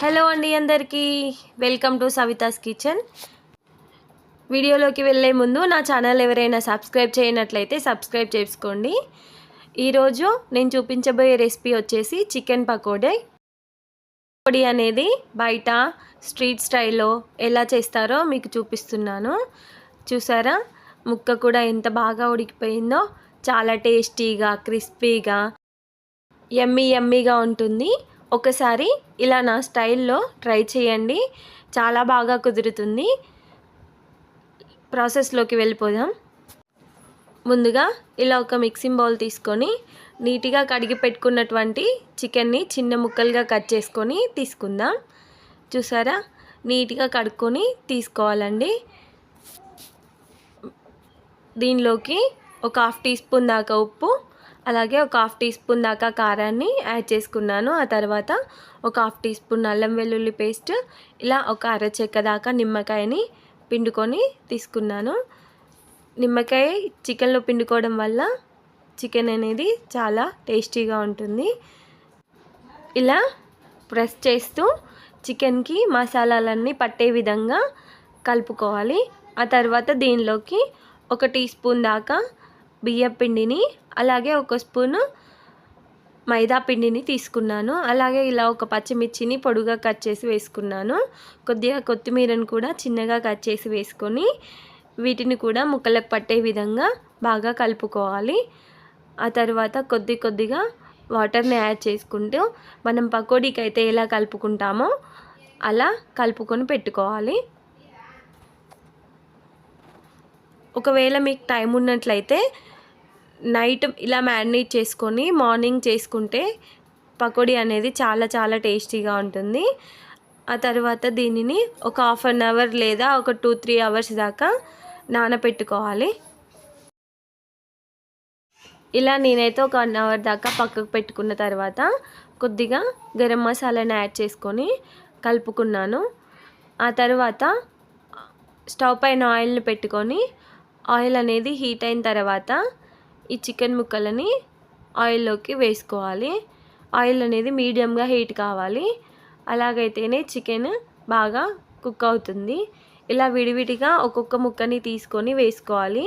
Hello అండి అందరికీ. Welcome to Savitha's kitchen. వీడియోలోకి వెళ్ళే ముందు నా ఛానల్ ఎవరైనా సబ్స్క్రైబ్ చేయనట్లయితే సబ్స్క్రైబ్ చేసుకోండి. ఈరోజు నేను చూపించబోయే రెసిపీ వచ్చేసి చికెన్ పకోడే. పకోడీ అనేది బయట స్ట్రీట్ స్టైల్లో ఎలా చేస్తారో మీకు చూపిస్తున్నాను. చూసారా? ముక్క కూడా ఎంత బాగా ఉడికిపోయిందో చాలా టేస్టీగా క్రిస్పీగా ఎమ్మీ ఎమ్మీగా ఉంటుంది. ఒకసారి ఇలా నా స్టైల్లో ట్రై చేయండి. చాలా బాగా కుదురుతుంది. ప్రాసెస్లోకి వెళ్ళిపోదాం. ముందుగా ఇలా ఒక మిక్సింగ్ బౌల్ తీసుకొని నీట్గా కడిగి పెట్టుకున్నటువంటి చికెన్ని చిన్న ముక్కలుగా కట్ చేసుకొని తీసుకుందాం. చూసారా? నీట్గా కడుక్కొని తీసుకోవాలండి. దీనిలోకి ఒక హాఫ్ టీ స్పూన్ దాకా ఉప్పు అలాగే ఒక హాఫ్ టీ స్పూన్ దాకా కారాన్ని యాడ్ చేసుకున్నాను. ఆ తర్వాత ఒక హాఫ్ టీ స్పూన్ అల్లం వెల్లుల్లి పేస్ట్ ఇలా ఒక అరచెక్క దాకా నిమ్మకాయని పిండుకొని తీసుకున్నాను. నిమ్మకాయ చికెన్లో పిండుకోవడం వల్ల చికెన్ అనేది చాలా టేస్టీగా ఉంటుంది. ఇలా ప్రెస్ చేస్తూ చికెన్కి మసాలాలన్నీ పట్టే విధంగా కలుపుకోవాలి. ఆ తర్వాత దీనిలోకి ఒక టీ స్పూన్ దాకా బియ్యం పిండిని అలాగే ఒక స్పూను మైదా పిండిని తీసుకున్నాను. అలాగే ఇలా ఒక పచ్చిమిర్చిని పొడుగా కట్ చేసి వేసుకున్నాను. కొద్దిగా కొత్తిమీరను కూడా చిన్నగా కట్ చేసి వేసుకొని వీటిని కూడా ముక్కలకు పట్టే విధంగా బాగా కలుపుకోవాలి. ఆ తర్వాత కొద్ది కొద్దిగా వాటర్ని యాడ్ చేసుకుంటూ మనం పకోడీకి అయితే ఎలా కలుపుకుంటామో అలా కలుపుకొని పెట్టుకోవాలి. ఒకవేళ మీకు టైం ఉన్నట్లయితే నైట్ ఇలా మ్యారినేట్ చేసుకొని మార్నింగ్ చేసుకుంటే పకోడీ అనేది చాలా చాలా టేస్టీగా ఉంటుంది. ఆ తర్వాత దీనిని ఒక హాఫ్ అన్ అవర్ లేదా ఒక టూ త్రీ అవర్స్ దాకా నానపెట్టుకోవాలి. ఇలా నేనైతే ఒక వన్ అవర్ దాకా పక్కకు పెట్టుకున్న తర్వాత కొద్దిగా గరం మసాలాని యాడ్ చేసుకొని కలుపుకున్నాను. ఆ తర్వాత స్టవ్ పైన ఆయిల్ని పెట్టుకొని ఆయిల్ అనేది హీట్ అయిన తర్వాత ఈ చికెన్ ముక్కలని ఆయిల్లోకి వేసుకోవాలి. ఆయిల్ అనేది మీడియంగా హీట్ కావాలి. అలాగైతేనే చికెన్ బాగా కుక్ అవుతుంది. ఇలా విడివిడిగా ఒక్కొక్క ముక్కని తీసుకొని వేసుకోవాలి.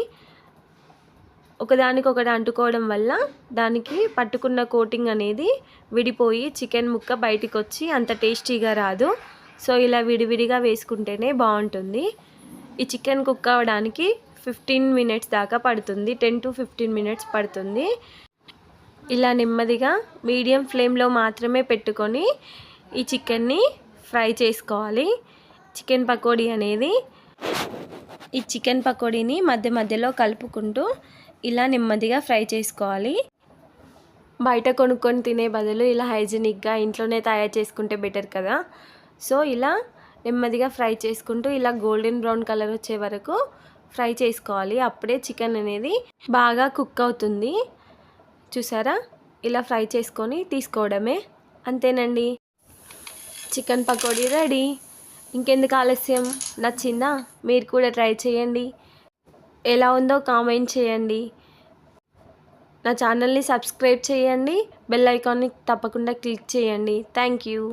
ఒకదానికొకటి అంటుకోవడం వల్ల దానికి పట్టుకున్న కోటింగ్ అనేది విడిపోయి చికెన్ ముక్క బయటికి వచ్చి అంత టేస్టీగా రాదు. సో ఇలా విడివిడిగా వేసుకుంటేనే బాగుంటుంది. ఈ చికెన్ కుక్ అవ్వడానికి ఫిఫ్టీన్ మినిట్స్ దాకా పడుతుంది. టెన్ టు ఫిఫ్టీన్ మినిట్స్ పడుతుంది. ఇలా నెమ్మదిగా మీడియం ఫ్లేమ్లో మాత్రమే పెట్టుకొని ఈ చికెన్ని ఫ్రై చేసుకోవాలి. చికెన్ పకోడీ అనేది ఈ చికెన్ పకోడీని మధ్య మధ్యలో కలుపుకుంటూ ఇలా నెమ్మదిగా ఫ్రై చేసుకోవాలి. బయట కొనుక్కొని తినే బదులు ఇలా హైజీనిక్గా ఇంట్లోనే తయారు చేసుకుంటే బెటర్ కదా. సో ఇలా నెమ్మదిగా ఫ్రై చేసుకుంటూ ఇలా గోల్డెన్ బ్రౌన్ కలర్ వచ్చే వరకు ఫ్రై చేసుకోవాలి. అప్పుడే చికెన్ అనేది బాగా కుక్ అవుతుంది. చూసారా? ఇలా ఫ్రై చేసుకొని తీసుకోవడమే. అంతేనండి. Chicken pakodi ready. ఇంకెందుకు ఆలస్యం? నచ్చిందా? మీరు కూడా ట్రై చేయండి. ఎలా ఉందో కామెంట్ చేయండి. నా ఛానల్ని సబ్స్క్రైబ్ చేయండి. బెల్ ఐకాన్ని తప్పకుండా క్లిక్ చేయండి. Thank you.